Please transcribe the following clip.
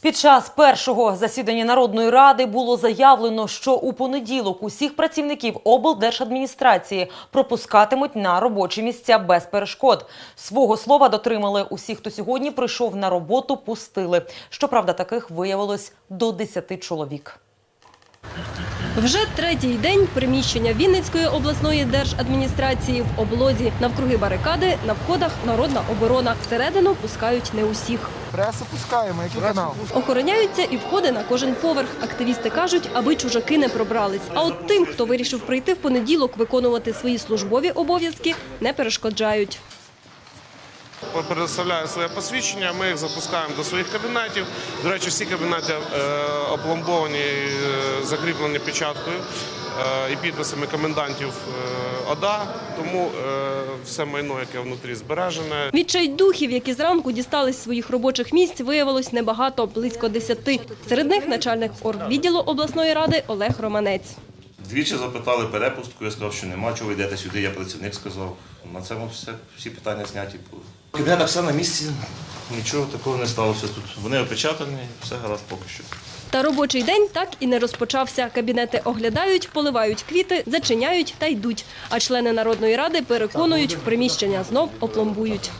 Під час першого засідання Народної ради було заявлено, що у понеділок усіх працівників облдержадміністрації пропускатимуть на робочі місця без перешкод. Свого слова дотримали усі, хто сьогодні прийшов на роботу, пустили. Щоправда, таких виявилось до 10 чоловік. Вже третій день приміщення Вінницької обласної держадміністрації в облозі. Навкруги барикади, на входах народна оборона. Всередину пускають не усіх. Пресу пускаємо, який канал? Охороняються і входи на кожен поверх. Активісти кажуть, аби чужаки не пробрались. А от тим, хто вирішив прийти в понеділок виконувати свої службові обов'язки, не перешкоджають. Предоставляю своє посвідчення, ми їх запускаємо до своїх кабінетів. До речі, всі кабінети е, опломбовані, е, закріплені печаткою е, і підписами комендантів ОДА, тому все майно, яке внутрі збережене. Відчайдухів, які зранку дістались своїх робочих місць, виявилось небагато, близько десяти. Серед них начальник оргвідділу обласної ради Олег Романець. Двічі запитали перепустку, я сказав, що нема, чого ви йдете сюди, я працівник сказав. На цьому все, всі питання зняті були. В кабінетах все на місці, нічого такого не сталося тут. Вони опечатані, все гаразд поки що. Та робочий день так і не розпочався. Кабінети оглядають, поливають квіти, зачиняють та йдуть. А члени Народної ради переконують, приміщення знов опломбують.